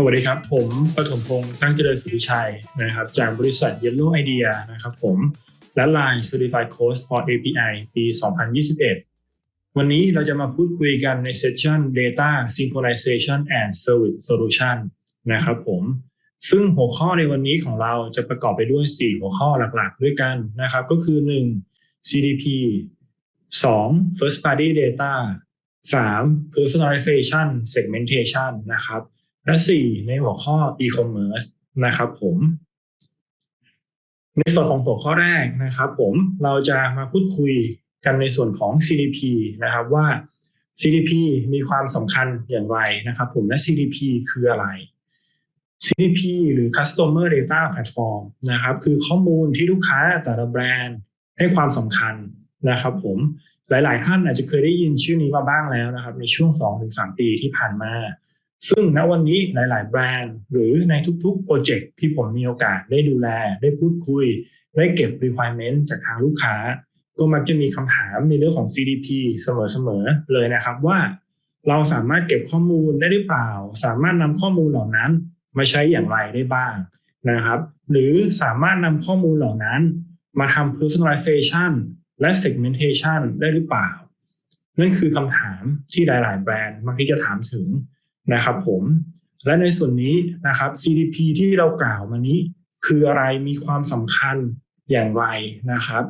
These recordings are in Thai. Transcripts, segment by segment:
สวัสดีครับ ผมปฐมพงษ์ตั้งเจริญสุริชัยนะครับ จากบริษัท Yellow Idea นะครับผมและ Line Certified Coach for API ปี 2021 วันนี้เราจะมาพูดคุยกันในเซสชัน Data Synchronization and Service Solution นะครับผมซึ่งหัวข้อในวันนี้ของเราจะประกอบไปด้วย 4 หัวข้อหลักๆ ด้วยกันนะครับ ก็คือ 1. CDP 2. First Party Data 3. Personalization Segmentation นะครับ และ4ในหัวข้อ e-commerce นะครับผม ในส่วนของหัวข้อแรกนะครับผมเราจะมาพูดคุยกันในส่วนของ CDP นะครับว่า CDP มีความสำคัญอย่างไรนะครับผมและ CDP คืออะไร CDP หรือ Customer Data Platform นะครับคือข้อมูลที่ลูกค้าแต่ละแบรนด์ให้ความสำคัญนะครับผมหลาย ๆ ท่านอาจจะเคยได้ยินชื่อนี้มาบ้างแล้วนะครับ ในช่วง 2-3 ปีที่ผ่านมา ซึ่งณวันนี้หลาย ๆ แบรนด์ หรือในทุกๆ โปรเจกต์ที่ผมมีโอกาสได้ดูแล ได้พูดคุย ได้เก็บ requirement จากทางลูกค้า ก็มักจะมีคำถามในเรื่องของ CDP เสมอ ๆ เลยนะครับว่าเราสามารถเก็บข้อมูลได้หรือเปล่า สามารถนำข้อมูลเหล่านั้นมาใช้อย่างไรได้บ้างนะครับ หรือสามารถนำข้อมูลเหล่านั้น มาทำ personalization และ segmentation ได้หรือเปล่า นั่นคือคำถามที่หลาย ๆ แบรนด์มักที่จะถามถึง นะครับผมและในส่วนนี้นะครับ CDP ที่เรากล่าวมานี้คืออะไรมีความสำคัญอย่างไรนะครับ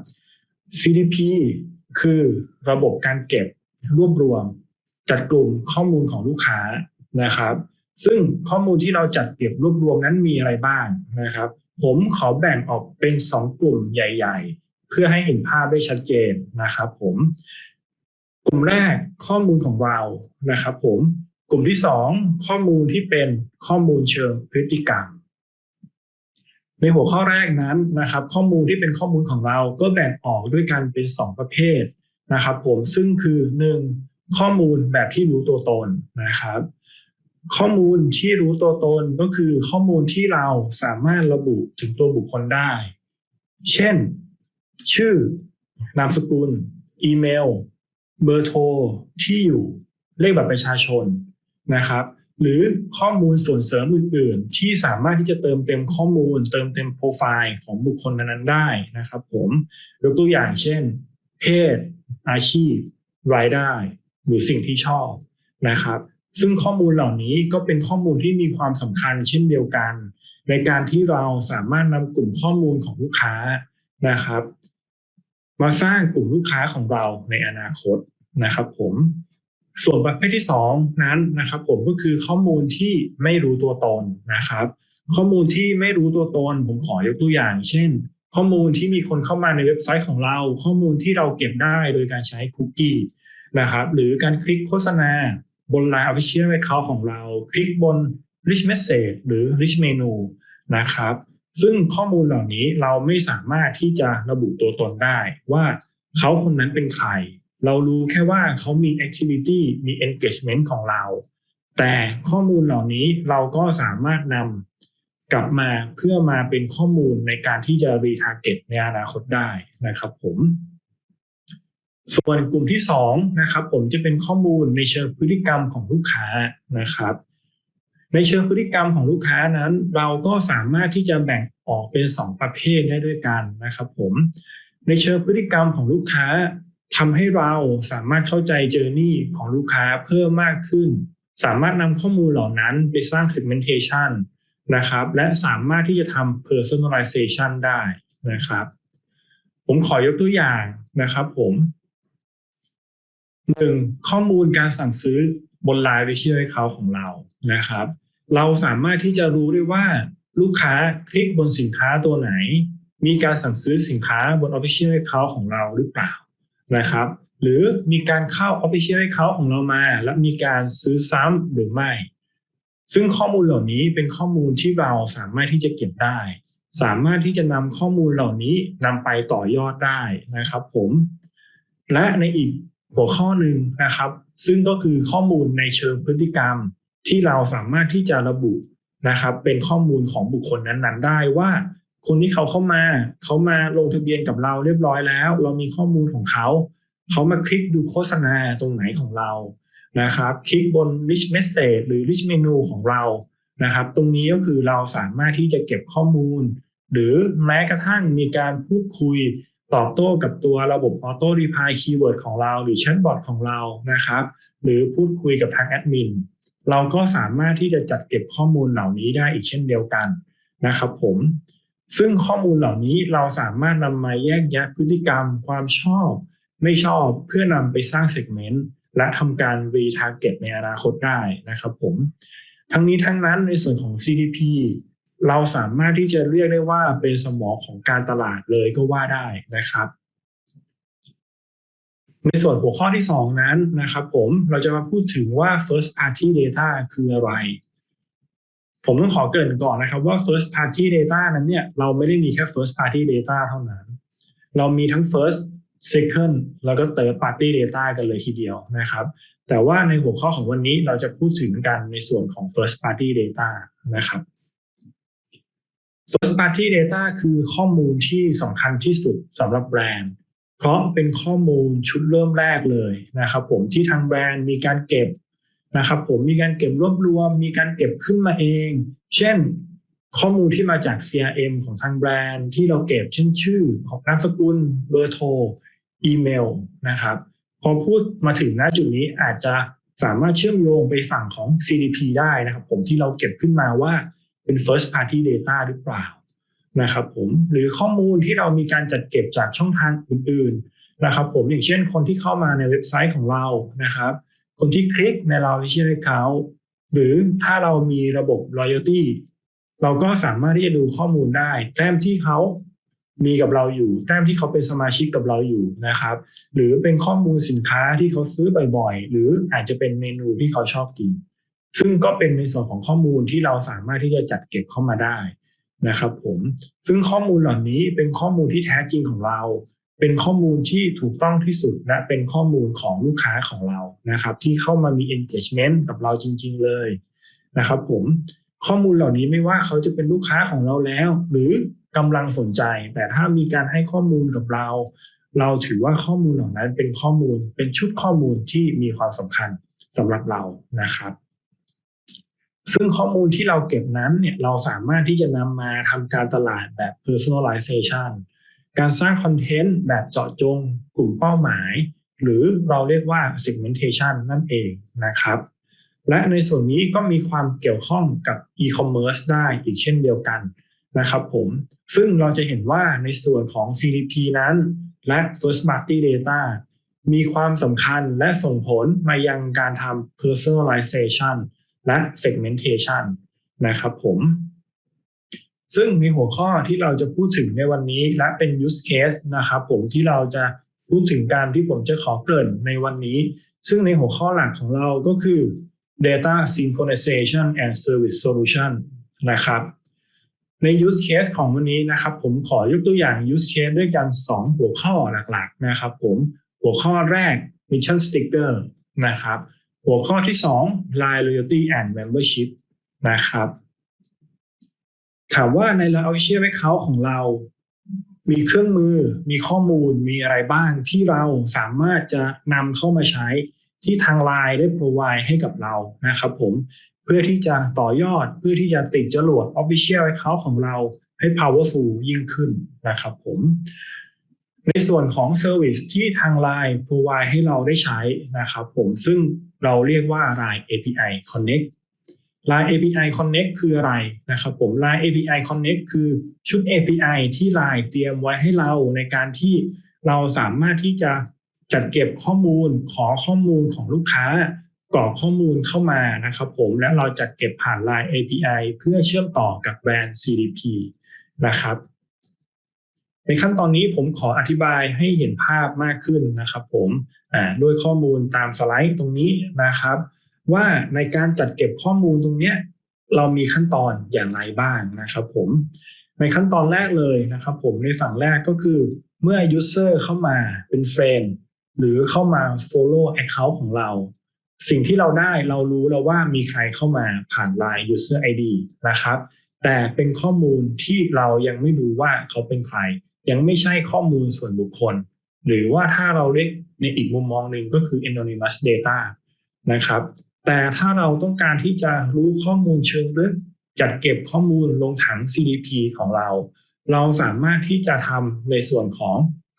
CDP คือระบบการเก็บรวบรวม จัดกลุ่มข้อมูลของลูกค้านะครับ ซึ่งข้อมูลที่เราจัดเก็บรวบรวมนั้นมีอะไรบ้างนะครับ ผมขอแบ่งออกเป็น 2 กลุ่มใหญ่ ๆ เพื่อให้เห็นภาพได้ชัดเจนนะครับ ผม กลุ่มแรกข้อมูลของเรานะครับ ผม กลุ่มที่สองข้อมูลที่เป็นข้อมูลเชิงพฤติกรรม ในหัวข้อแรกนั้นนะครับ ข้อมูลที่เป็นข้อมูลของเราก็แบ่งออกด้วยกันเป็น 2 ประเภทนะครับ ผมซึ่งคือ 1. ข้อมูลแบบที่รู้ตัวตนนะครับ ข้อมูลที่รู้ตัวตนก็คือข้อมูลที่เราสามารถระบุถึงตัวบุคคลได้ เช่น ชื่อนามสกุล อีเมล เบอร์โทรที่อยู่เลขบัตรประชาชน นะครับ หรือข้อมูลส่วนเสริมอื่น ๆ ที่สามารถที่จะเติมเต็มข้อมูล เติมเต็มโปรไฟล์ของบุคคลนั้นๆได้นะครับ ผมยกตัวอย่างเช่น เพศ อาชีพ รายได้ หรือสิ่งที่ชอบนะครับ ซึ่งข้อมูลเหล่านี้ก็เป็นข้อมูลที่มีความสำคัญเช่นเดียวกัน ในการที่เราสามารถนำกลุ่มข้อมูลของลูกค้านะครับ มาสร้างกลุ่มลูกค้าของเราในอนาคตนะครับ ผม ส่วนประเภทที่สองนั้นนะครับผมก็คือข้อมูลที่ไม่รู้ตัวตนนะครับ ข้อมูลที่ไม่รู้ตัวตน ผมขอยกตัวอย่าง เช่น ข้อมูลที่มีคนเข้ามาในเว็บไซต์ของเรา ข้อมูลที่เราเก็บได้โดยการใช้คุกกี้นะครับหรือการคลิกโฆษณาบน Line Official Account ของเรา คลิกบน Rich Message หรือ Rich Menu นะครับ ซึ่งข้อมูลเหล่านี้เราไม่สามารถที่จะระบุตัวตนได้ว่าเขาคนนั้นเป็นใคร เรารู้แค่ว่าเขามี activity มี engagement ของเรา แต่ข้อมูลเหล่านี้เราก็สามารถนำกลับมาเพื่อมาเป็นข้อมูลในการที่จะ retarget ในอนาคตได้นะครับผม ส่วนกลุ่มที่สองนะครับผมจะเป็นข้อมูลในเชิงพฤติกรรมของลูกค้านะครับ ในเชิงพฤติกรรมของลูกค้านั้น เราก็สามารถที่จะแบ่งออกเป็น 2 ประเภทได้ด้วยกันนะครับผมในเชิงพฤติกรรมของลูกค้า ทำให้เราสามารถเข้าใจเจอร์นี่ของลูกค้าเพิ่มมากขึ้น สามารถนำข้อมูลเหล่านั้นไปสร้าง segmentation นะครับ และสามารถที่จะทำ personalization ได้นะครับ ผมขอยกตัวอย่างนะครับผมหนึ่งข้อมูลการสั่งซื้อบนไลน์วิเชียลเขาของเรานะครับ เราสามารถที่จะรู้ได้ว่าลูกค้าคลิกบนสินค้าตัวไหน มีการสั่งซื้อสินค้าบน Official Account ของเราหรือเปล่า นะครับ หรือมีการเข้า Official Account ของเรามา แล้วมีการซื้อซ้ำหรือไม่ ซึ่งข้อมูลเหล่านี้เป็นข้อมูลที่เราสามารถที่จะเก็บได้ สามารถที่จะนำข้อมูลเหล่านี้นำไปต่อยอดได้นะครับ ผม และในอีกหัวข้อหนึ่งนะครับ ซึ่งก็คือข้อมูลในเชิงพฤติกรรมที่เราสามารถที่จะระบุนะครับ เป็นข้อมูลของบุคคลนั้นๆ ได้ว่า คนที่เขาเข้ามาเขามาลงทะเบียนกับเราเรียบร้อยแล้ว เรามีข้อมูลของเขา เขามาคลิกดูโฆษณาตรงไหนของเรานะครับ คลิกบน rich message หรือ rich menu ของเรานะครับ ตรงนี้ก็คือเราสามารถที่จะเก็บข้อมูล หรือแม้กระทั่งมีการพูดคุยตอบโต้กับตัวระบบออโต้รีพายคีย์เวิร์ดของเรา หรือแชทบอทของเรานะครับ หรือพูดคุยกับทางแอดมินเราก็สามารถที่จะจัดเก็บข้อมูลเหล่านี้ได้อีกเช่นเดียวกันนะครับผม ซึ่งข้อมูลเหล่านี้เราสามารถนำมาแยกแยะพฤติกรรม ความชอบ ไม่ชอบเพื่อนำไปสร้างเซกเมนต์และทำการรีทาร์เก็ตในอนาคตได้นะครับผม ทั้งนี้ทั้งนั้นในส่วนของ CDP เราสามารถที่จะเรียกได้ว่าเป็นสมองของการตลาดเลยก็ว่าได้นะครับ ในส่วนหัวข้อที่ 2 นั้นนะครับผมเราจะมาพูดถึงว่า first party data คืออะไร ผมต้องขอเกินก่อนนะครับว่า first party data นั้นเนี่ยเราไม่ได้มีแค่ first party data เท่านั้น เรามีทั้ง first second แล้วก็ third party data กันเลยทีเดียวนะครับ แต่ว่าในหัวข้อของวันนี้เราจะพูดถึงกันในส่วนของ first party data นะครับ first party data คือข้อมูลที่สำคัญที่สุดสำหรับแบรนด์ เพราะเป็นข้อมูลชุดเริ่มแรกเลยนะครับผมที่ทางแบรนด์มีการเก็บ นะครับผมมีการเก็บรวบรวม มีการเก็บขึ้นมาเอง เช่น ข้อมูลที่มาจาก CRM ของทางแบรนด์ที่เราเก็บเช่นชื่อของนามสกุลเบอร์โทรอีเมลนะครับ พอพูดมาถึงณจุดนี้อาจจะสามารถเชื่อมโยงไปฝั่งของ CDP ได้นะครับ ผมที่เราเก็บขึ้นมาว่าเป็น first party data หรือเปล่านะครับผมหรือข้อมูลที่เรามีการจัดเก็บจากช่องทางอื่น ๆ นะครับ ผมอย่างเช่นคนที่เข้ามาในเว็บไซต์ของเรานะครับ คนที่คลิกในเราที่ชื่อเขาหรือถ้าเรามีระบบ loyalty เราก็สามารถที่จะดูข้อมูลได้ แต้มที่เขามีกับเราอยู่ แต้มที่เขาเป็นสมาชิกกับเราอยู่นะครับ หรือเป็นข้อมูลสินค้าที่เขาซื้อบ่อยๆ หรืออาจจะเป็นเมนูที่เขาชอบกิน ซึ่งก็เป็นในส่วนของข้อมูลที่เราสามารถที่จะจัดเก็บเข้ามาได้นะครับผมซึ่งข้อมูลเหล่านี้เป็นข้อมูลที่แท้จริงของเรา เป็นข้อมูลที่ถูกต้องที่สุดและเป็นข้อมูลของลูกค้าของเรานะครับ ที่เข้ามามี engagement กับเราจริง ๆ เลยนะครับผมข้อมูลเหล่านี้ไม่ว่าเขาจะเป็นลูกค้าของเราแล้ว หรือกำลังสนใจ แต่ถ้ามีการให้ข้อมูลกับเรา เราถือว่าข้อมูลเหล่านั้นเป็นข้อมูลเป็นชุดข้อมูลที่มีความสำคัญสำหรับเรานะครับ ซึ่งข้อมูลที่เราเก็บนั้นเนี่ยเราสามารถที่จะนำมาทำการตลาดแบบ personalization การสร้างคอนเทนต์แบบเจาะจงกลุ่มเป้าหมาย หรือเราเรียกว่า segmentation นั่นเองนะครับ และในส่วนนี้ก็มีความเกี่ยวข้องกับ e-commerce ได้อีกเช่นเดียวกันนะครับผมซึ่งเราจะเห็นว่าในส่วนของ CDP นั้น และ First Party Data มีความสำคัญและส่งผลมายังการทำ personalization และ segmentation นะครับผม ซึ่งในหัวข้อที่เราจะพูดถึงในวันนี้และเป็น use case นะครับผมที่เราจะพูดถึงการที่ผมจะขอเกริ่นในวันนี้ ซึ่งในหัวข้อหลักของเราก็คือ data synchronization and service solution นะครับ ใน use case ของวันนี้นะครับ ผมขอยกตัวอย่าง use case ด้วยกัน 2 หัวข้อหลักๆนะครับผมหัวข้อแรก mission sticker นะครับ หัวข้อที่ 2 line loyalty and membership นะครับ ถามว่าใน line official account ของเรา มีเครื่องมือ มีข้อมูล มีอะไรบ้างที่เราสามารถจะนำเข้ามาใช้ที่ทาง Line ได้ provide ให้กับเรานะครับผม เพื่อที่จะต่อยอด เพื่อที่จะติดจรวด Official Account ของเราให้ powerful ยิ่งขึ้นนะครับผม ในส่วนของ Service ที่ทาง Line provide ให้เราได้ใช้นะครับผม ซึ่งเราเรียกว่า Line API Connect Line API Connect คืออะไรนะครับผม Line API Connect คือชุด API ที่ Line เตรียมไว้ให้เราในการที่เราสามารถที่จะจัดเก็บข้อมูลขอข้อมูลของลูกค้ากรอกข้อมูลเข้ามานะครับผมและเราจัดเก็บผ่าน Line API เพื่อเชื่อมต่อกับแบรนด์ CDP นะครับ ในขั้นตอนนี้ผมขออธิบายให้เห็นภาพมากขึ้นนะครับผมด้วยข้อมูลตามสไลด์ตรงนี้นะครับ ว่าในการจัดเก็บข้อมูลตรงนี้เรามีขั้นตอนอย่างไรบ้างนะครับผมในขั้นตอนแรกเลยนะครับผมในฝั่งแรกก็คือเมื่อ user เข้ามาเป็นเฟรนหรือเข้ามา follow account ของเรา สิ่งที่เราได้เรารู้แล้วว่ามีใครเข้ามาผ่าน Line user ID นะครับ แต่เป็นข้อมูลที่เรายังไม่รู้ว่าเขาเป็นใคร ยังไม่ใช่ข้อมูลส่วนบุคคล หรือว่าถ้าเราเรียกในอีกมุมมองหนึ่งก็คือ anonymous data นะครับ แต่ถ้าเราต้องการที่จะรู้ข้อมูลเชิงลึกจัดเก็บข้อมูลลงถัง CDP ของเรา เราสามารถที่จะทำในส่วนของ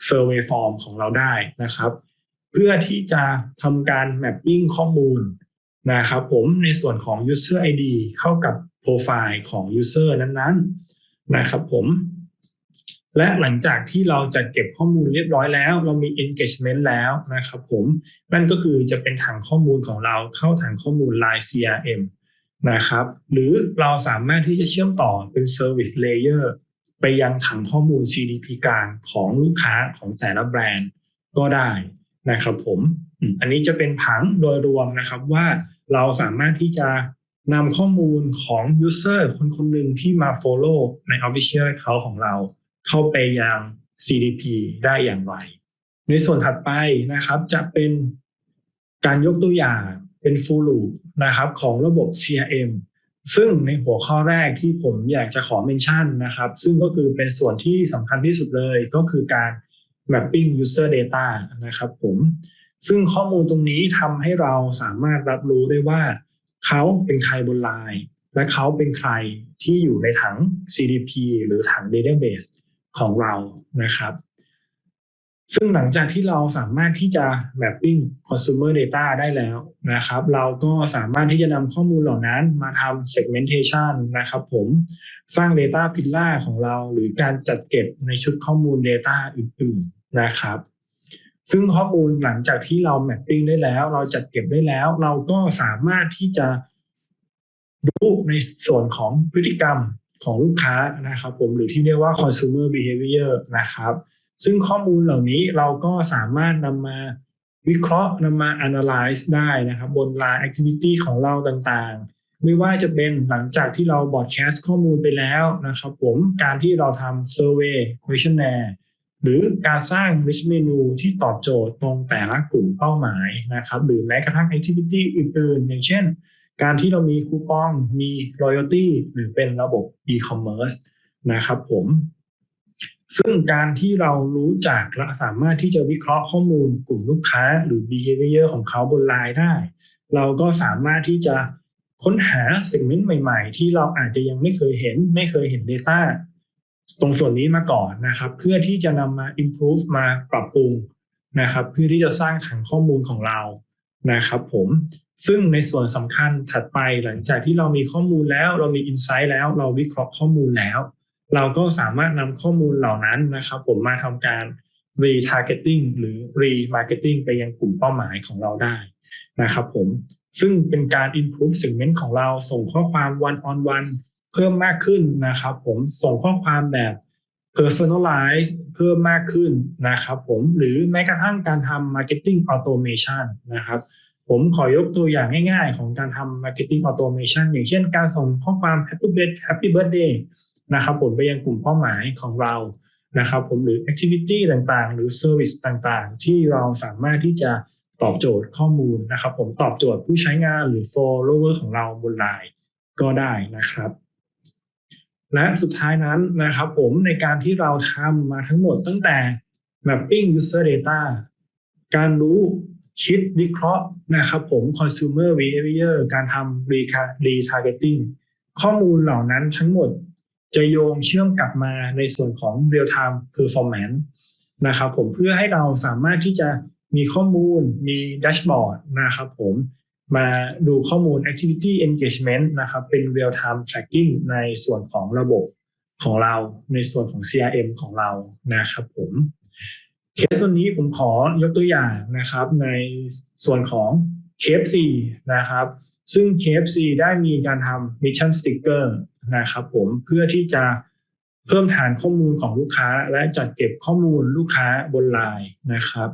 Survey Form ของเราได้นะครับ เพื่อที่จะทำการ mapping ข้อมูลนะครับผมในส่วนของ User ID เข้ากับโปรไฟล์ของ User นั้นๆ นะครับผม และหลังจากที่เราจะเก็บข้อมูลเรียบร้อยแล้ว เรามี engagement แล้วนะครับผมนั่นก็คือจะเป็นถังข้อมูลของเราเข้าถังข้อมูล Line CRM นะครับ หรือเราสามารถที่จะเชื่อมต่อเป็น Service Layer ไปยังถังข้อมูล CDP กลางของลูกค้าของแต่ละแบรนด์ก็ได้นะครับผมอันนี้จะเป็นผังโดยรวมนะครับว่าเราสามารถที่จะนำข้อมูลของ User คนคนหนึ่งที่มา Follow ใน Official Account ของเรา เข้าไปยัง CDP ได้อย่างไร ในส่วนถัดไปนะครับจะเป็นการยกตัวอย่างเป็น full loop นะครับของระบบ CRM ซึ่งในหัวข้อแรกที่ผมอยากจะขอเมนชั่นนะครับ ซึ่งก็คือเป็นส่วนที่สำคัญที่สุดเลยก็คือการ mapping user data นะครับผม ซึ่งข้อมูลตรงนี้ทำให้เราสามารถรับรู้ได้ว่า เขาเป็นใครบนไลน์และเขาเป็นใครที่อยู่ในถัง CDP หรือถัง database ของเรานะครับ ซึ่งหลังจากที่เราสามารถที่จะ mapping consumer data ได้แล้วนะครับ เราก็สามารถที่จะนำข้อมูลเหล่านั้นมาทำ segmentation นะครับผมสร้าง data pillar ของเรา หรือการจัดเก็บในชุดข้อมูล data อื่น ๆนะครับซึ่งข้อมูลหลังจากที่เรา mapping ได้แล้ว เราจัดเก็บได้แล้ว เราก็สามารถที่จะดูในส่วนของพฤติกรรม ของลูกค้านะครับผมหรือที่เรียกว่า consumer behavior นะครับ ซึ่งข้อมูลเหล่านี้เราก็สามารถนำมาวิเคราะห์นำมา analyze ได้นะครับบน line activity ของเราต่างๆ ไม่ว่าจะเป็นหลังจากที่เรา broadcast ข้อมูลไปแล้วนะครับผมการที่เราทำ survey questionnaire หรือการสร้าง rich menu ที่ตอบโจทย์ตรงแต่ละกลุ่มเป้าหมายนะครับหรือแม้กระทั่ง activity อื่นๆ อย่างเช่น การที่เรามีคูปองมี loyalty หรือเป็นระบบ e-commerce นะครับผม ซึ่งการที่เรารู้จักและสามารถที่จะวิเคราะห์ข้อมูลกลุ่มลูกค้าหรือ behavior ของเขาบนไลน์ได้ เราก็สามารถที่จะค้นหา segment ใหม่ ๆ ที่เราอาจจะยังไม่เคยเห็น ไม่เคยเห็น Data ตรงส่วนนี้มาก่อนนะครับ เพื่อที่จะนำมา improve มาปรับปรุงนะครับ เพื่อที่จะสร้างถังข้อมูลของเรา นะครับผมซึ่งในส่วนสำคัญถัดไปหลังจากที่เรามีข้อมูลแล้วเรามี insight แล้ว เราวิเคราะห์ข้อมูลแล้ว เราก็สามารถนำข้อมูลเหล่านั้นนะครับผมมาทำการ retargeting หรือ remarketing ไปยังกลุ่มเป้าหมายของเราได้นะครับผมซึ่งเป็นการ improve segment ของเราส่งข้อความ one on one เพิ่มมากขึ้นนะครับผมส่งข้อความแบบ personalize เพิ่มมากขึ้นนะครับผมหรือแม้กระทั่งการทำ marketing automation นะครับผมขอยกตัวอย่างง่ายๆ ของการทำ marketing automation อย่างเช่นการส่งข้อความ happy birthday happy birthday นะครับผมไปยังกลุ่มเป้าหมายของเรานะครับผมหรือ activity ต่างๆ หรือ service ต่างๆ ที่เราสามารถที่จะตอบโจทย์ข้อมูลนะครับ ผมตอบโจทย์ผู้ใช้งานหรือ follower ของเราบนไลน์ก็ได้นะครับ และสุดท้ายนั้นนะครับผมในการที่เราทำมาทั้งหมดตั้งแต่ mapping user data การรู้คิดวิเคราะห์นะครับผม consumer behavior การทำ retargeting ข้อมูลเหล่านั้นทั้งหมดจะโยงเชื่อมกลับมาในส่วนของ real time performance นะครับผมเพื่อให้เราสามารถที่จะมีข้อมูลมีแดชบอร์ดนะครับผม มาดูข้อมูล activity engagement นะครับ เป็น real time tracking ในส่วนของระบบของเรา ในส่วนของ CRM ของเรานะครับผมเคสวันนี้ผมขอยกตัวอย่างนะครับ ในส่วนของ KFC นะครับ ซึ่ง KFC ได้มีการทำ mission sticker นะครับผมเพื่อที่จะเพิ่มฐานข้อมูลของลูกค้า และจัดเก็บข้อมูลลูกค้าบนไลน์นะครับ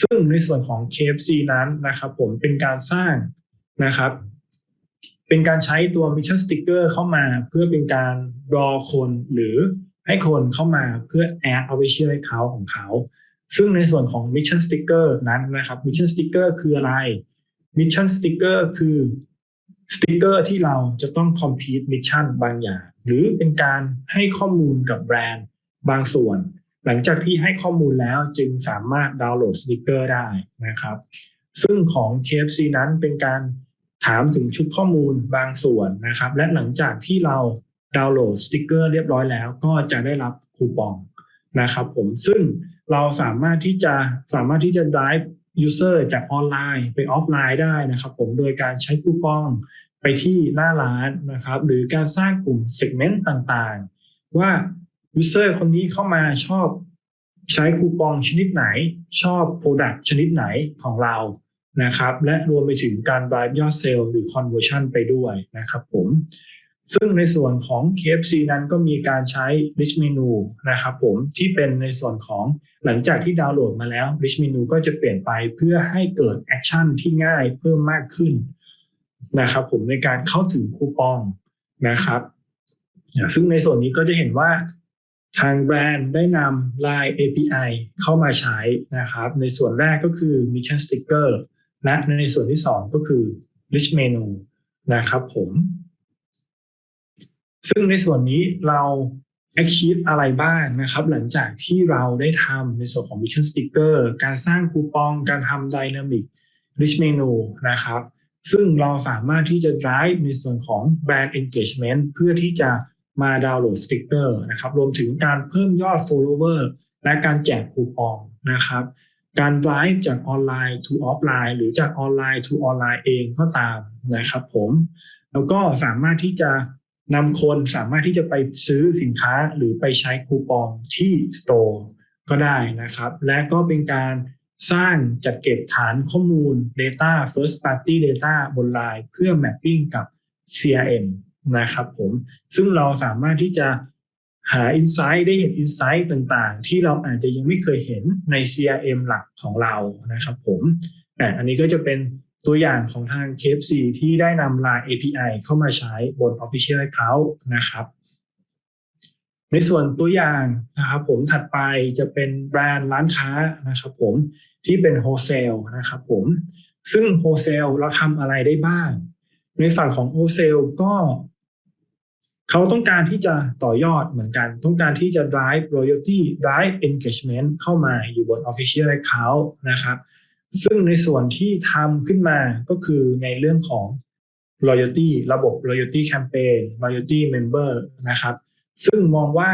ซึ่งในส่วนของ KFC นั้นนะครับผมเป็นการสร้างนะครับ เป็นการใช้ตัว Mission Sticker เข้ามาเพื่อเป็นการรอคนหรือให้คนเข้ามาเพื่อแอดเอาไปเชื่อให้เขาของเขา ซึ่งในส่วนของ Mission Sticker นั้นนะครับ Mission Sticker คืออะไร Mission Sticker คือสติกเกอร์ที่เราจะต้อง complete mission บางอย่าง หรือเป็นการให้ข้อมูลกับแบรนด์บางส่วน หลังจากที่ให้ข้อมูลแล้วจึงสามารถดาวน์โหลดสติกเกอร์ได้นะครับ ซึ่งของ KFC นั้นเป็นการถามถึงชุดข้อมูลบางส่วนนะครับ และหลังจากที่เราดาวน์โหลดสติกเกอร์เรียบร้อยแล้ว ก็จะได้รับคูปองนะครับ ผมซึ่งเราสามารถที่จะสามารถที่จะ drive user จากออนไลน์ไปออฟไลน์ได้นะครับ ผมโดยการใช้คูปองไปที่หน้าร้านนะครับ หรือการสร้างกลุ่ม segment ต่างๆ ว่า user คนนี้เข้ามาชอบใช้คูปองชนิดไหน ชอบ product ชนิดไหนของเรานะครับ และรวมไปถึงการ drive ยอดเซลล์หรือ conversion ไปด้วยนะครับผม ซึ่งในส่วนของ KFC นั้นก็มีการใช้ rich menu นะครับผมที่เป็นในส่วนของหลังจากที่ดาวน์โหลดมาแล้ว rich menu ก็จะเปลี่ยนไปเพื่อให้เกิดแอคชั่นที่ง่ายเพิ่มมากขึ้นนะครับผมในการเข้าถึงคูปองนะครับ ซึ่งในส่วนนี้ก็จะเห็นว่า ทางแบรนด์ได้นำ Line API เข้ามาใช้นะครับ ในส่วนแรกก็คือ Mission Sticker และในส่วนที่2ก็คือ Rich Menu นะครับผม ซึ่งในส่วนนี้เรา achieve อะไรบ้างนะครับ หลังจากที่เราได้ทำในส่วนของ Mission Sticker การสร้างคูปอง การทำ Dynamic Rich Menu นะครับ ซึ่งเราสามารถที่จะ drive ในส่วนของ Brand Engagement เพื่อที่จะ มาดาวน์โหลดสติกเกอร์นะครับรวมถึงการเพิ่มยอด follower และการแจกคูปองนะครับ การ drive จากออนไลน์ to ออฟไลน์หรือจากออนไลน์ to ออนไลน์เองก็ตามนะครับผมแล้วก็สามารถที่จะนำคนสามารถที่จะไปซื้อสินค้าหรือไปใช้คูปองที่ Store ก็ได้นะครับ และก็เป็นการสร้างจัดเก็บฐานข้อมูล Data First Party Data บนไลน์เพื่อ Mapping กับ CRM นะครับผมซึ่งเราสามารถที่จะหา Insight ได้เห็น Insight ต่างๆ ที่เราอาจจะยังไม่เคยเห็นใน CRM หลักของเรานะครับผมอันนี้ก็จะเป็นตัวอย่างของทาง KFC ที่ได้นำ Line API เข้ามาใช้บน Official Account นะครับ ในส่วนตัวอย่างนะครับผมถัดไปจะเป็นแบรนด์ร้านค้านะครับผมที่เป็นโฮเซลนะครับผมซึ่งโฮเซลเราทำอะไรได้บ้าง ในฝั่งของโฮเซลก็เขาต้องการที่จะต่อยอดเหมือนกัน ต้องการที่จะ drive loyalty drive engagement เข้ามาอยู่บน official account นะครับ ซึ่งในส่วนที่ทำขึ้นมาก็คือในเรื่องของ loyalty ระบบ loyalty campaign loyalty member นะครับ ซึ่งมองว่า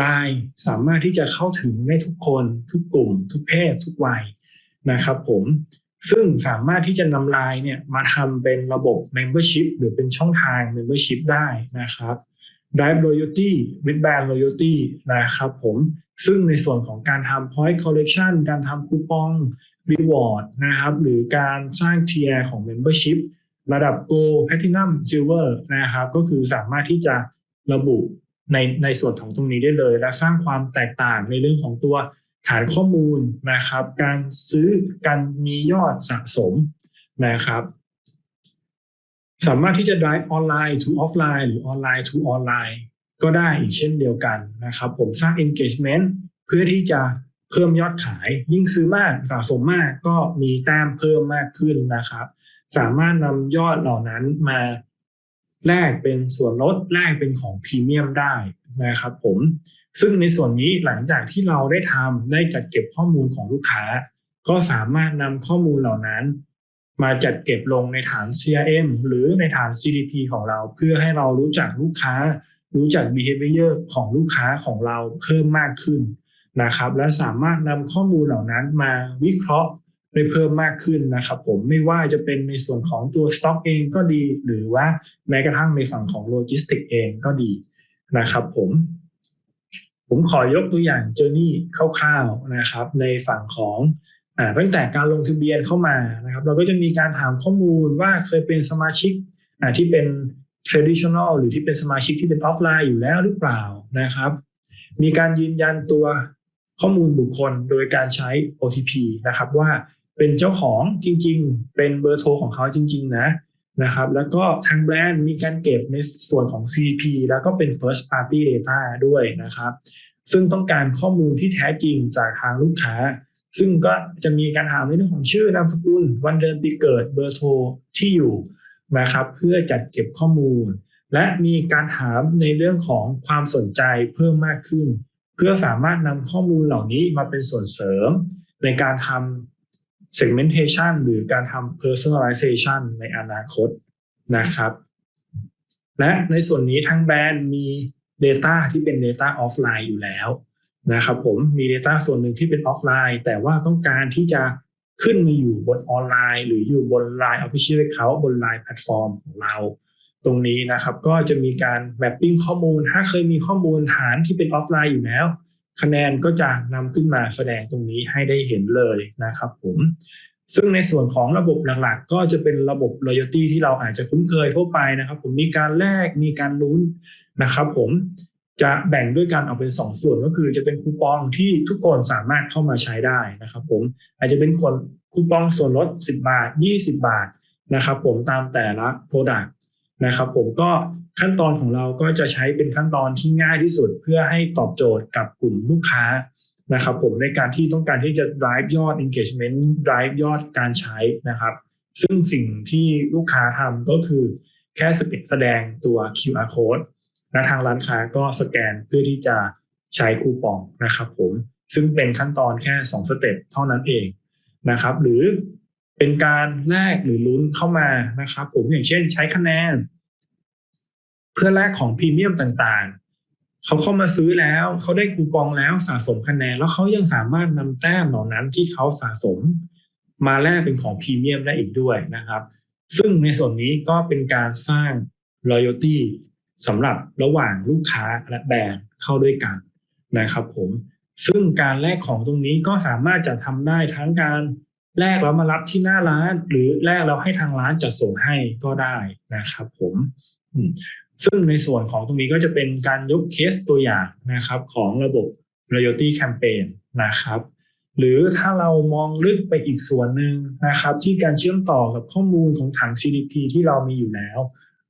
Line สามารถที่จะเข้าถึงได้ทุกคน ทุกกลุ่ม ทุกเพศ ทุกวัยนะครับผม ซึ่งสามารถที่จะนำ Line เนี่ยมาทำเป็นระบบ Membership หรือเป็นช่องทาง Membership ได้นะครับ Drive Loyalty with Brand Loyalty นะครับผมซึ่งในส่วนของการทำ Point Collection การทำคูปอง Reward นะครับหรือการสร้างเทียร์ของ Membership ระดับ Gold Platinum Silver นะครับก็คือสามารถที่จะระบุในในส่วนของตรงนี้ได้เลย และสร้างความแตกต่างในเรื่องของตัว ฐานข้อมูลนะครับ การซื้อการมียอดสะสมนะครับ สามารถที่จะ drive ออนไลน์ to ออฟไลน์หรือออนไลน์ to ออนไลน์ก็ได้อีกเช่นเดียวกันนะครับ ผมสร้าง engagement เพื่อที่จะเพิ่มยอดขาย ยิ่งซื้อมากสะสมมากก็มีแต้มเพิ่มมากขึ้นนะครับ สามารถนำยอดเหล่านั้นมาแลกเป็นส่วนลดแลกเป็นของพรีเมียมได้นะครับผม ซึ่งในส่วนนี้หลังจากที่เราได้ทำได้จัดเก็บข้อมูลของลูกค้า ก็สามารถนำข้อมูลเหล่านั้น มาจัดเก็บลงในฐาน CRM หรือในฐาน CDP ของเรา เพื่อให้เรารู้จักลูกค้า รู้จัก behavior ของลูกค้าของเราเพิ่มมากขึ้นนะครับ และสามารถนำข้อมูลเหล่านั้นมาวิเคราะห์ได้เพิ่มมากขึ้นนะครับ ผมไม่ว่าจะเป็นในส่วนของตัวสต็อกเองก็ดี หรือว่าแม้กระทั่งในฝั่งของโลจิสติกเองก็ดีนะครับผม ผมขอยกตัวอย่างเจอร์นี่คร่าวๆนะครับ ในฝั่งของอตั้งแต่การลงทะเบียนเข้ามานะครับ เราก็จะมีการถามข้อมูลว่าเคยเป็นสมาชิกที่เป็น traditional หรือที่เป็นสมาชิกที่เป็นออฟไลน์อยู่แล้วหรือเปล่านะครับ มีการยืนยันตัวข้อมูลบุคคลโดยการใช้ OTP นะครับว่าเป็นเจ้าของจริงๆ เป็นเบอร์โทรของเขาจริง ๆ นะ นะครับ แล้วก็ทางแบรนด์มีการเก็บในส่วนของ CP แล้วก็เป็น first party data ด้วยนะครับ ซึ่งต้องการข้อมูลที่แท้จริงจากทางลูกค้า ซึ่งก็จะมีการถามในเรื่องของชื่อนามสกุล วันเดือนปีเกิดเบอร์โทรที่อยู่นะครับ เพื่อจัดเก็บข้อมูล และมีการถามในเรื่องของความสนใจเพิ่มมากขึ้น เพื่อสามารถนำข้อมูลเหล่านี้มาเป็นส่วนเสริม ในการทำ segmentation หรือการทำ personalization ในอนาคตนะครับ และในส่วนนี้ทางแบรนด์มี Data ที่เป็น Data offline อยู่แล้วนะครับผมมี Data ส่วนหนึ่งที่เป็นออฟไลน์ แต่ว่าต้องการที่จะขึ้นมาอยู่บนออนไลน์ หรืออยู่บน Line Official Account บน Line แพลตฟอร์มของเรา ตรงนี้นะครับก็จะมีการแมปปิ้งข้อมูล ถ้าเคยมีข้อมูลฐานที่เป็นออฟไลน์อยู่แล้ว คะแนนก็จะนำขึ้นมาแสดงตรงนี้ให้ได้เห็นเลยนะครับผมซึ่งในส่วนของระบบหลักๆ ก็จะเป็นระบบ loyalty ที่เราอาจจะคุ้นเคยทั่วไปนะครับ ผมมีการแลกมีการลุ้นนะครับ ผมจะแบ่งด้วยกันออกเป็น 2 ส่วนก็คือจะเป็นคูปองที่ทุกคนสามารถเข้ามาใช้ได้นะครับ ผมอาจจะเป็นคนคูปองส่วนลด 10 บาท 20 บาทนะครับ ผมตามแต่ละโปรดักต์นะครับ ผมก็ ขั้นตอนของเราก็จะใช้เป็นขั้นตอนที่ง่ายที่สุด เพื่อให้ตอบโจทย์กับกลุ่มลูกค้านะครับผมในการที่ต้องการที่จะ drive ยอด engagement drive ยอดการใช้นะครับ ซึ่งสิ่งที่ลูกค้าทำก็คือแค่แสดงตัว QR code และทางร้านค้าก็สแกนเพื่อที่จะใช้คูปองนะครับผมซึ่งเป็นขั้นตอนแค่ 2 สเต็ปเท่านั้นเองนะครับ หรือเป็นการแลกหรือลุ้นเข้ามานะครับ ผมอย่างเช่นใช้คะแนน เพื่อแลกของพรีเมียมต่างๆ เขาเข้ามาซื้อแล้วเขาได้คูปองแล้วสะสมคะแนน แล้วเขายังสามารถนำแต้มเหล่านั้นที่เขาสะสม มาแลกเป็นของพรีเมียมได้อีกด้วยนะครับ ซึ่งในส่วนนี้ก็เป็นการสร้าง loyalty สำหรับระหว่างลูกค้าและแบรนด์เข้าด้วยกันนะครับผมซึ่งการแลกของตรงนี้ก็สามารถจะทำได้ทั้งการแลกแล้วมารับที่หน้าร้าน หรือแลกแล้วให้ทางร้านจะส่งให้ก็ได้นะครับผม ซึ่งในส่วนของตรงนี้ก็จะเป็นการยกเคสตัวอย่างนะครับของระบบ loyalty campaign นะครับ หรือถ้าเรามองลึกไปอีกส่วนหนึ่งนะครับ ที่การเชื่อมต่อกับข้อมูลของถัง CDP ที่เรามีอยู่แล้ว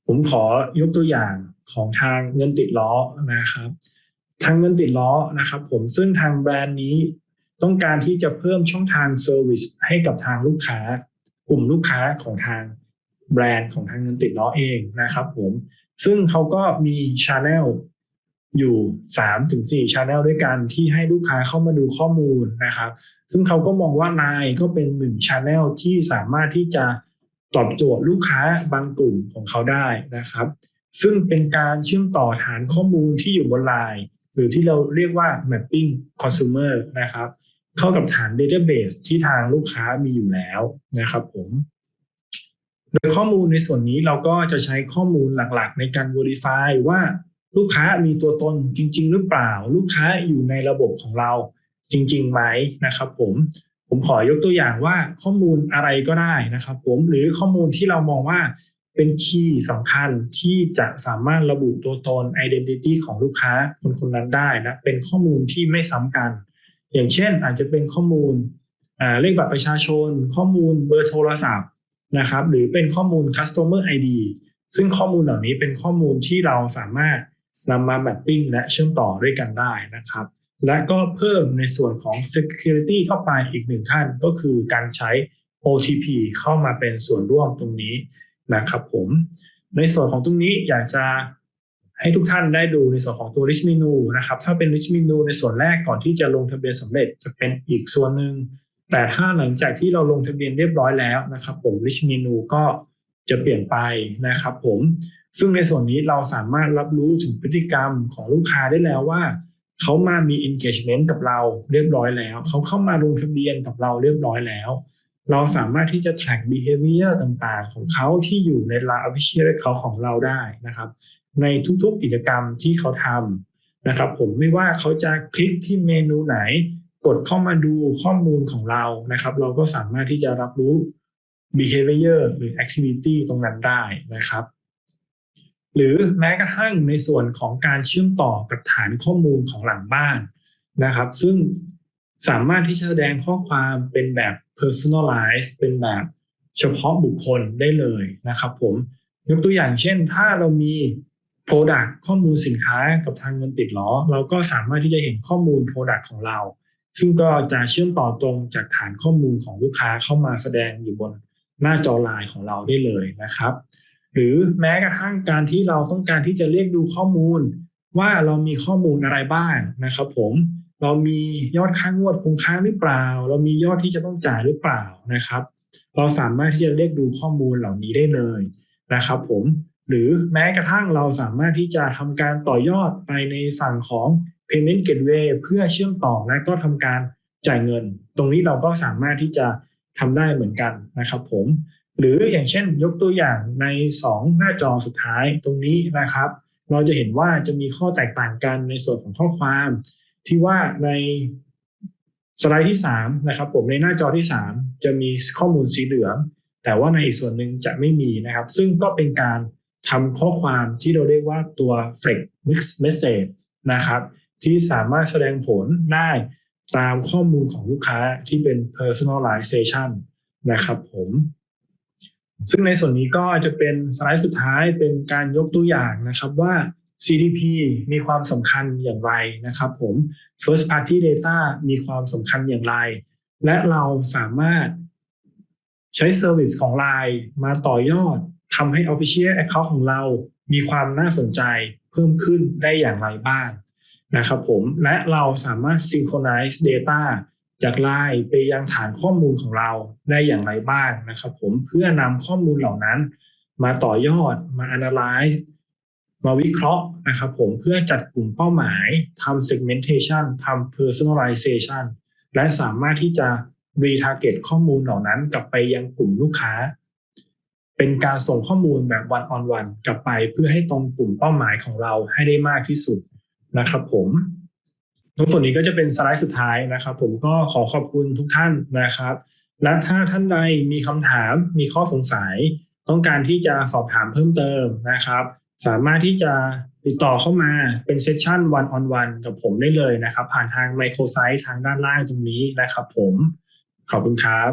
ผมขอยกตัวอย่างของทางเงินติดล้อนะครับ ทางเงินติดล้อนะครับ ผมซึ่งทางแบรนด์นี้ต้องการที่จะเพิ่มช่องทางเซอร์วิสให้กับทางลูกค้ากลุ่มลูกค้าของทางแบรนด์ของทางเงินติดล้อเองนะครับ ผมซึ่งเขาก็มีชาแนลอยู่3ถึง4ชาแนลด้วยกันที่ให้ลูกค้าเข้ามาดูข้อมูลนะครับ ซึ่งเขาก็มองว่าไลน์ก็เป็นหนึ่งชาแนลที่สามารถที่จะตอบโจทย์ลูกค้าบางกลุ่มของเขาได้นะครับ ซึ่งเป็นการเชื่อมต่อฐานข้อมูลที่อยู่บนไลน์หรือที่เราเรียกว่า mapping consumer นะครับ เข้ากับฐาน database ที่ทางลูกค้ามีอยู่แล้วนะครับผม โดยข้อมูลในส่วนนี้เราก็จะใช้ข้อมูลหลักๆ ในการ verify ว่าลูกค้ามีตัวตนจริง ๆ หรือเปล่า ลูกค้าอยู่ในระบบของเราจริงๆไหมนะครับ ผมผมขอยกตัวอย่างว่าข้อมูลอะไรก็ได้นะครับ ผมหรือข้อมูลที่เรามองว่าเป็นคีย์สำคัญที่จะสามารถระบุตัวตน identity ของลูกค้าคนคนนั้นได้นะเป็นข้อมูลที่ไม่ซ้ำกัน อย่างเช่นอาจจะเป็นข้อมูลเลขบัตรประชาชน ข้อมูลเบอร์โทรศัพท์ นะครับหรือเป็นข้อมูล customer ID ซึ่งข้อมูลเหล่านี้เป็นข้อมูลที่เราสามารถนำมาแมปปิ้งและเชื่อมต่อด้วยกันได้นะครับ และก็เพิ่มในส่วนของ security เข้าไปอีกหนึ่งขั้นก็คือการใช้ OTP เข้ามาเป็นส่วนร่วมตรงนี้นะครับผม ในส่วนของตรงนี้อยากจะให้ทุกท่านได้ดูในส่วนของตัว rich menu นะครับ ถ้าเป็น rich menu ในส่วนแรกก่อนที่จะลงทะเบียนสำเร็จจะเป็นอีกส่วนหนึ่ง แต่ถ้าหลังจากที่เราลงทะเบียนเรียบร้อยแล้วนะครับ ผม rich menu ก็จะเปลี่ยนไปนะครับผมซึ่งในส่วนนี้เราสามารถรับรู้ถึงพฤติกรรมของลูกค้าได้แล้วว่าเขามามี engagement กับเราเรียบร้อยแล้ว เขาเข้ามาลงทะเบียนกับเราเรียบร้อยแล้ว เราสามารถที่จะ track behavior ต่างๆ ของเขาที่อยู่ใน Line Official เขาของเราได้นะครับ ในทุกๆกิจกรรมที่เขาทำนะครับ ผมไม่ว่าเขาจะคลิกที่เมนูไหน กดเข้ามาดูข้อมูลของเรานะครับ เราก็สามารถที่จะรับรู้ behavior หรือ activity ตรงนั้นได้นะครับ หรือแม้กระทั่งในส่วนของการเชื่อมต่อกับฐานข้อมูลของหลังบ้านนะครับ ซึ่งสามารถที่จะแสดงข้อความเป็นแบบ personalize เป็นแบบเฉพาะบุคคลได้เลยนะครับ ผมยกตัวอย่างเช่น ถ้าเรามี Product ข้อมูลสินค้ากับทางเงินติดล้อ เราก็สามารถที่จะเห็นข้อมูล Product ของเรา ซึ่งก็จะเชื่อมต่อตรงจากฐานข้อมูลของลูกค้าเข้ามาแสดงอยู่บนหน้าจอไลน์ของเราได้เลยนะครับ หรือแม้กระทั่งการที่เราต้องการที่จะเรียกดูข้อมูล ว่าเรามีข้อมูลอะไรบ้างนะครับ ผมเรามียอดค่างวดคงค้างหรือเปล่า เรามียอดที่จะต้องจ่ายหรือเปล่านะครับ เราสามารถที่จะเรียกดูข้อมูลเหล่านี้ได้เลยนะครับ ผมหรือแม้กระทั่งเราสามารถที่จะทำการต่อยอดไปในฝั่งของ payment gateway เพื่อเชื่อมต่อและก็ทำการจ่ายเงิน ตรงนี้เราก็สามารถที่จะทำได้เหมือนกันนะครับผม หรืออย่างเช่นยกตัวอย่างใน 2 หน้าจอสุดท้ายตรงนี้นะครับ เราจะเห็นว่าจะมีข้อแตกต่างกันในส่วนของข้อความที่ว่าในสไลด์ที่3นะครับผมในหน้าจอที่ 3 จะมีข้อมูลสีเหลือง แต่ว่าในอีกส่วนหนึ่งจะไม่มีนะครับ ซึ่งก็เป็นการทำข้อความที่เราเรียกว่าตัว flex mix message นะครับ ที่สามารถแสดงผลได้ตามข้อมูลของลูกค้าที่เป็น personalization นะครับผม ซึ่งในส่วนนี้ก็จะเป็นสไลด์สุดท้ายเป็นการยกตัวอย่างนะครับว่า CDP มีความสำคัญอย่างไรนะครับผม First Party Data มีความสำคัญอย่างไร และเราสามารถใช้เซอร์วิสของ Line มาต่อยอดทำให้ Official Account ของเรามีความน่าสนใจเพิ่มขึ้นได้อย่างไรบ้าง นะครับผมและเราสามารถ synchronize data จาก Line ไปยังฐานข้อมูลของเราได้อย่างไรบ้างนะครับผมเพื่อนำข้อมูลเหล่านั้น มาต่อยอดมา analyze มาวิเคราะห์นะครับผมเพื่อจัดกลุ่มเป้าหมายทำ segmentation ทำ personalization และสามารถที่จะ retarget ข้อมูลเหล่านั้นกลับไปยังกลุ่มลูกค้า เป็นการส่งข้อมูลแบบ one on one กลับไปเพื่อให้ตรงกลุ่มเป้าหมายของเราให้ได้มากที่สุด นะครับผมตรงส่วนนี้ก็จะเป็นสไลด์สุดท้ายนะครับ ผมก็ขอขอบคุณทุกท่านนะครับ และถ้าท่านใดมีคำถามมีข้อสงสัย ต้องการที่จะสอบถามเพิ่มเติมนะครับ สามารถที่จะติดต่อเข้ามาเป็นเซสชั่น one on one กับผมได้เลยนะครับ ผ่านทางไมโครไซต์ทางด้านล่างตรงนี้นะครับผมขอบคุณครับ